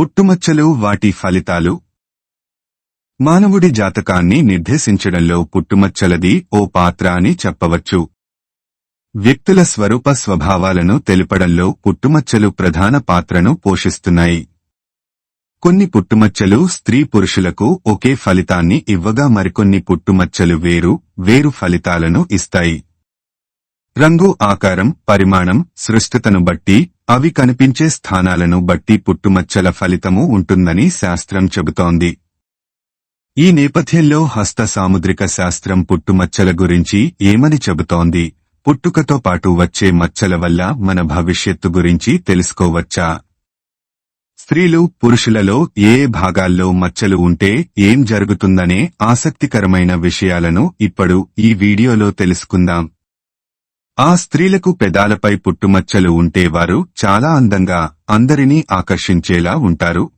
పుట్టుమచ్చలు వాటి ఫలితాలు? మానవుడి జాతకాన్ని నిర్దేశించడంలో పుట్టుమచ్చలది ఓ పాత్ర అని చెప్పవచ్చు. వ్యక్తుల స్వరూప స్వభావాలను తెలుపడంలో పుట్టుమచ్చలు ప్రధాన పాత్రను పోషిస్తున్నాయి. కొన్ని పుట్టుమచ్చలు స్త్రీ పురుషులకు ఒకే ఫలితాన్ని ఇవ్వగా మరికొన్ని పుట్టుమచ్చలు వేరు వేరు ఫలితాలను ఇస్తాయి. రంగు ఆకారం పరిమాణం సృష్టతను బట్టి అవి కనిపించే స్థానాలను బట్టి పుట్టుమచ్చల ఫలితము ఉంటుందని శాస్త్రం చెబుతోంది. ఈ నేపథ్యంలో హస్త సాముద్రిక శాస్త్రం పుట్టుమచ్చల గురించి ఏమని చెబుతోంది? పుట్టుకతో పాటు వచ్చే మచ్చల వల్ల మన భవిష్యత్తు గురించి తెలుసుకోవచ్చా? స్త్రీలు పురుషులలో ఏ ఏ భాగాల్లో మచ్చలు ఉంటే ఏం జరుగుతుందనే ఆసక్తికరమైన విషయాలను ఇప్పుడు ఈ వీడియోలో తెలుసుకుందాం. ఆ స్త్రీలకు పెదాలపై పుట్టుమచ్చలు ఉంటే వారు చాలా అందంగా అందరినీ ఆకర్షించేలా ఉంటారు.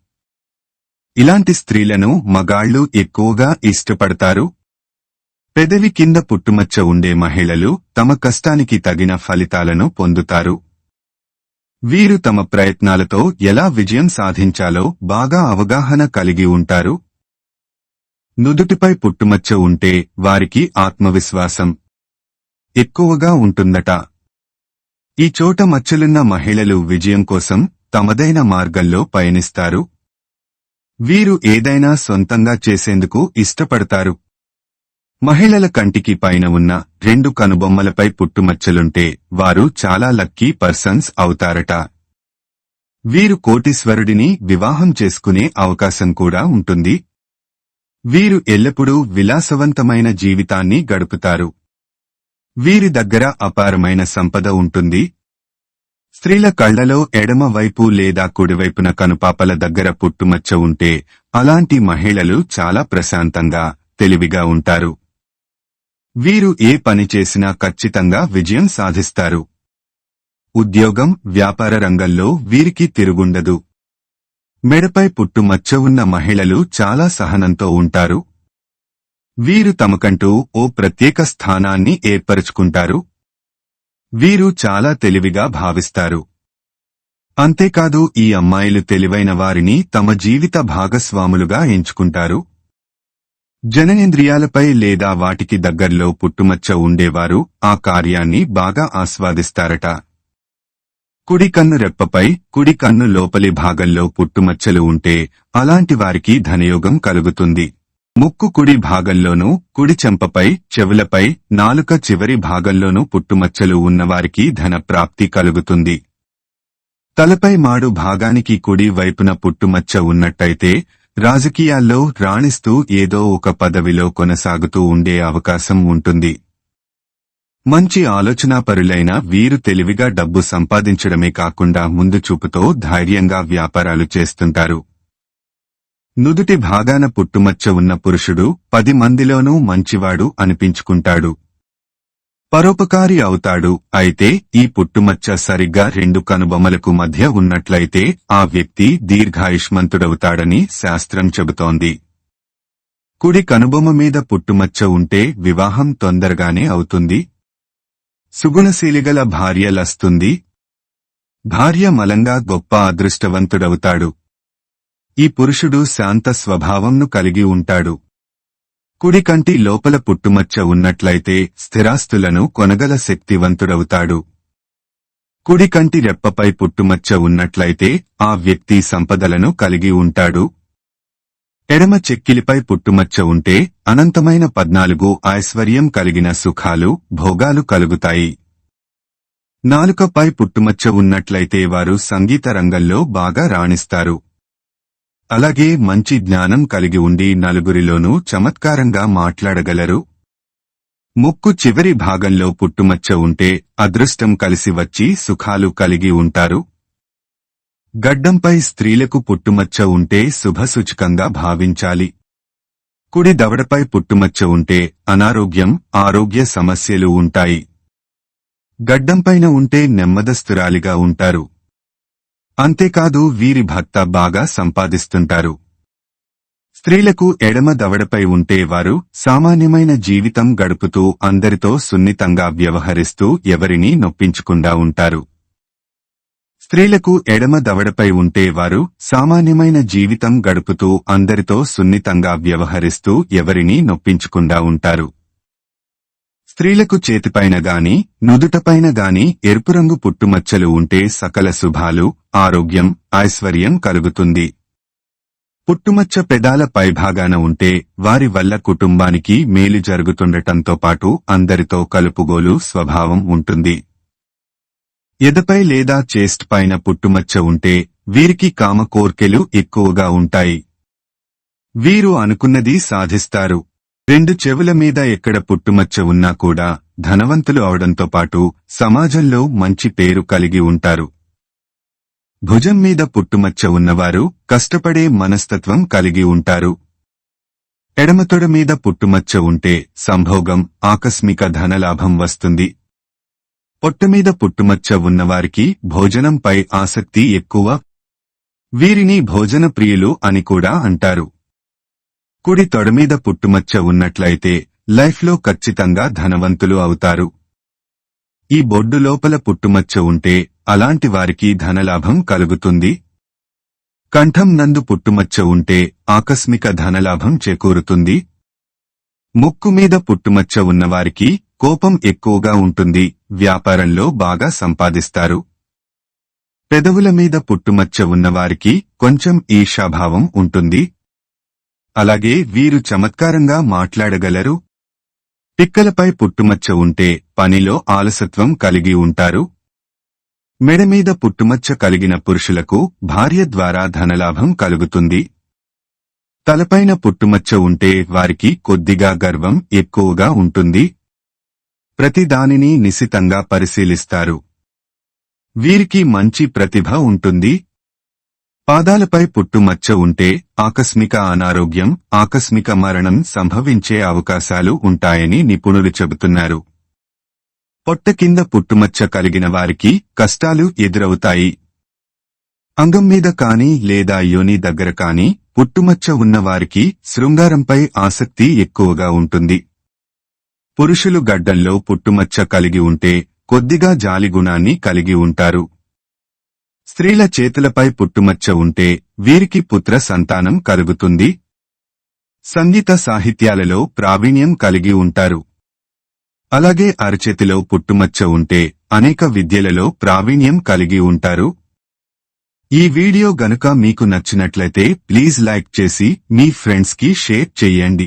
ఇలాంటి స్త్రీలను మగాళ్ళు ఎక్కువగా ఇష్టపడతారు. పెదవి కింద పుట్టుమచ్చ ఉండే మహిళలు తమ కష్టానికి తగిన ఫలితాలను పొందుతారు. వీరు తమ ప్రయత్నాలతో ఎలా విజయం సాధించాలో బాగా అవగాహన కలిగి ఉంటారు. నుదుటిపై పుట్టుమచ్చ ఉంటే వారికి ఆత్మవిశ్వాసం ఎక్కువగా ఉంటుందట. ఈ చోట మచ్చలున్న మహిళలు విజయం కోసం తమదైన మార్గంలో పయనిస్తారు. వీరు ఏదైనా సొంతంగా చేసేందుకు ఇష్టపడతారు. మహిళల కంటికి పైన ఉన్న రెండు కనుబొమ్మలపై పుట్టుమచ్చలుంటే వారు చాలా లక్కీ పర్సన్స్ అవుతారట. వీరు కోటీశ్వరుడిని వివాహం చేసుకునే అవకాశం కూడా ఉంటుంది. వీరు ఎల్లప్పుడూ విలాసవంతమైన జీవితాన్ని గడుపుతారు. వీరి దగ్గర అపారమైన సంపద ఉంటుంది. స్త్రీల కళ్ళలో ఎడమ వైపు లేదా కుడివైపున కనుపాపల దగ్గర పుట్టుమచ్చ ఉంటే అలాంటి మహిళలు చాలా ప్రశాంతంగా తెలివిగా ఉంటారు. వీరు ఏ పని చేసినా ఖచ్చితంగా విజయం సాధిస్తారు. ఉద్యోగం వ్యాపార రంగంలో వీరికి తిరుగుండదు. మెడపై పుట్టుమచ్చ ఉన్న మహిళలు చాలా సహనంతో ఉంటారు. వీరు తమకంటూ ఓ ప్రత్యేక స్థానాన్ని ఏర్పరుచుకుంటారు. వీరు చాలా తెలివిగా భావిస్తారు. అంతేకాదు ఈ అమ్మాయిలు తెలివైన వారిని తమ జీవిత భాగస్వాములుగా ఎంచుకుంటారు. జననేంద్రియాలపై లేదా వాటికి దగ్గర్లో పుట్టుమచ్చ ఉండేవారు ఆ కార్యాన్ని బాగా ఆస్వాదిస్తారట. కుడి కన్ను రెప్పపై కుడి కన్ను లోపలి భాగంలో పుట్టుమచ్చలు ఉంటే అలాంటి వారికి ధనయోగం కలుగుతుంది. ముక్కు కుడి భాగంలోనూ కుడి చెంపపై చెవులపై నాలుక చివరి భాగంలోనూ పుట్టుమచ్చలు ఉన్నవారికి ధన ప్రాప్తి కలుగుతుంది. తలపై మాడు భాగానికి కుడి వైపున పుట్టుమచ్చ ఉన్నట్టయితే రాజకీయాల్లో రాణిస్తూ ఏదో ఒక పదవిలో కొనసాగుతూ ఉండే అవకాశం ఉంటుంది. మంచి ఆలోచనాపరులైన వీరు తెలివిగా డబ్బు సంపాదించడమే కాకుండా ముందు చూపుతో ధైర్యంగా వ్యాపారాలు చేస్తుంటారు. నుదుటి భాగాన పుట్టుమచ్చ ఉన్న పురుషుడు పది మందిలోనూ మంచివాడు అనిపించుకుంటాడు. పరోపకారి అవుతాడు. అయితే ఈ పుట్టుమచ్చ సరిగ్గా రెండు కనుబొమ్మలకు మధ్య ఉన్నట్లయితే ఆ వ్యక్తి దీర్ఘాయుష్మంతుడవుతాడని శాస్త్రం చెబుతోంది. కుడి కనుబొమ్మ మీద పుట్టుమచ్చ ఉంటే వివాహం తొందరగానే అవుతుంది. సుగుణశీలిగల భార్య లస్తుంది. భార్య మలంగా గొప్ప అదృష్టవంతుడవుతాడు. ఈ పురుషుడు శాంత స్వభావంను కలిగి ఉంటాడు. కుడి కంటి లోపల పుట్టుమచ్చ ఉన్నట్లయితే స్థిరాస్తులను కొనగల శక్తివంతుడవుతాడు. కుడి కంటి రెప్పపై పుట్టుమచ్చ ఉన్నట్లయితే ఆ వ్యక్తి సంపదలను కలిగి ఉంటాడు. ఎడమ చెక్కిలిపై పుట్టుమచ్చ ఉంటే అనంతమైన పద్నాలుగు ఐశ్వర్యం కలిగిన సుఖాలు భోగాలు కలుగుతాయి. నాలుకపై పుట్టుమచ్చ ఉన్నట్లయితే వారు సంగీత రంగంలో బాగా రాణిస్తారు. అలాగే మంచి జ్ఞానం కలిగి ఉండి నలుగురిలోనూ చమత్కారంగా మాట్లాడగలరు. ముక్కు చివరి భాగంలో పుట్టుమచ్చ ఉంటే అదృష్టం కలిసి వచ్చి సుఖాలు కలిగి ఉంటారు. గడ్డంపై స్త్రీలకు పుట్టుమచ్చ ఉంటే శుభసూచకంగా భావించాలి. కుడి దవడపై పుట్టుమచ్చ ఉంటే అనారోగ్యం ఆరోగ్య సమస్యలు ఉంటాయి. గడ్డంపైన ఉంటే నెమ్మదస్తురాలిగా ఉంటారు. అంతేకాదు వీరి భర్త బాగా సంపాదిస్తుంటారు. స్త్రీలకు ఎడమ దవడపై ఉంటే వారు సామాన్యమైన జీవితం గడుపుతూ అందరితో సున్నితంగా వ్యవహరిస్తూ ఎవరినీ నొప్పించకుండా ఉంటారు. స్త్రీలకు ఎడమ దవడపై ఉంటే వారు సామాన్యమైన జీవితం గడుపుతూ అందరితో సున్నితంగా వ్యవహరిస్తూ ఎవరినీ నొప్పించకుండా ఉంటారు. స్త్రీలకు చేతిపైన గాని నుదుటపైన గాని ఎరుపు రంగు పుట్టుమచ్చలు ఉంటే సకల శుభాలు ఆరోగ్యం ఐశ్వర్యం కలుగుతుంది. పుట్టుమచ్చ పెదాల పైభాగాన ఉంటే వారి వల్ల కుటుంబానికి మేలు జరుగుతుండటంతో పాటు అందరితో కలుపుగోలు స్వభావం ఉంటుంది. ఎదపై లేదా చేస్ట్ పైన పుట్టుమచ్చ ఉంటే వీరికి కామ కోర్కెలు ఎక్కువగా ఉంటాయి. వీరు అనుకున్నది సాధిస్తారు. రెండు చెవుల మీద ఎక్కడ పుట్టుమచ్చ ఉన్నా కూడా ధనవంతులు అవడంతో పాటు సమాజంలో మంచి పేరు కలిగి ఉంటారు. భుజం మీద పుట్టుమచ్చ ఉన్నవారు కష్టపడే మనస్తత్వం కలిగి ఉంటారు. ఎడమతొడ మీద పుట్టుమచ్చ ఉంటే సంభోగం ఆకస్మిక ధనలాభం వస్తుంది. పొట్టమీద పుట్టుమచ్చ ఉన్నవారికి భోజనంపై ఆసక్తి ఎక్కువ. వీరిని భోజన ప్రియులు అని కూడా అంటారు. కుడి తొడమీద పుట్టుమచ్చ ఉన్నట్లయితే లైఫ్లో ఖచ్చితంగా ధనవంతులు అవుతారు. ఈ బొడ్డు లోపల పుట్టుమచ్చ ఉంటే అలాంటి వారికి ధనలాభం కలుగుతుంది. కంఠం నందు పుట్టుమచ్చ ఉంటే ఆకస్మిక ధనలాభం చేకూరుతుంది. ముక్కు మీద పుట్టుమచ్చ ఉన్నవారికి కోపం ఎక్కువగా ఉంటుంది వ్యాపారంలో బాగా సంపాదిస్తారు. పెదవుల మీద పుట్టుమచ్చ ఉన్నవారికి కొంచెం ఈషాభావం ఉంటుంది అలాగే వీరు చమత్కారంగా మాట్లాడగలరు? పిక్కలపై పుట్టుమచ్చ ఉంటే పనిలో ఆలసత్వం కలిగి ఉంటారు? మెడమీద పుట్టుమచ్చ కలిగిన పురుషులకు భార్య ద్వారా ధనలాభం కలుగుతుంది. తలపైన పుట్టుమచ్చ ఉంటే వారికి కొద్దిగా గర్వం ఎక్కువగా ఉంటుంది. ప్రతి దానిని నిశితంగా పరిశీలిస్తారు. వీరికి మంచి ప్రతిభ ఉంటుంది. పాదాలపై పుట్టుమచ్చ ఉంటే ఆకస్మిక అనారోగ్యం ఆకస్మిక మరణం సంభవించే అవకాశాలు ఉంటాయని నిపుణులు చెబుతున్నారు. పొట్ట కింద పుట్టుమచ్చ కలిగిన వారికి కష్టాలు ఎదురవుతాయి. అంగం మీద కాని లేదా యోని దగ్గర కాని పుట్టుమచ్చ ఉన్నవారికి శృంగారంపై ఆసక్తి ఎక్కువగా ఉంటుంది. పురుషులు గడ్డంలో పుట్టుమచ్చ కలిగి ఉంటే కొద్దిగా జాలిగుణాన్ని కలిగి ఉంటారు. స్త్రీల చేతులపై పుట్టుమచ్చ ఉంటే వీరికి పుత్ర సంతానం కలుగుతుంది. సంగీత సాహిత్యాలలో ప్రావీణ్యం కలిగి ఉంటారు. అలాగే అరచేతిలో పుట్టుమచ్చ ఉంటే అనేక విద్యలలో ప్రావీణ్యం కలిగి ఉంటారు. ఈ వీడియో గనుక మీకు నచ్చినట్లయితే ప్లీజ్ లైక్ చేసి మీ ఫ్రెండ్స్కి షేర్ చెయ్యండి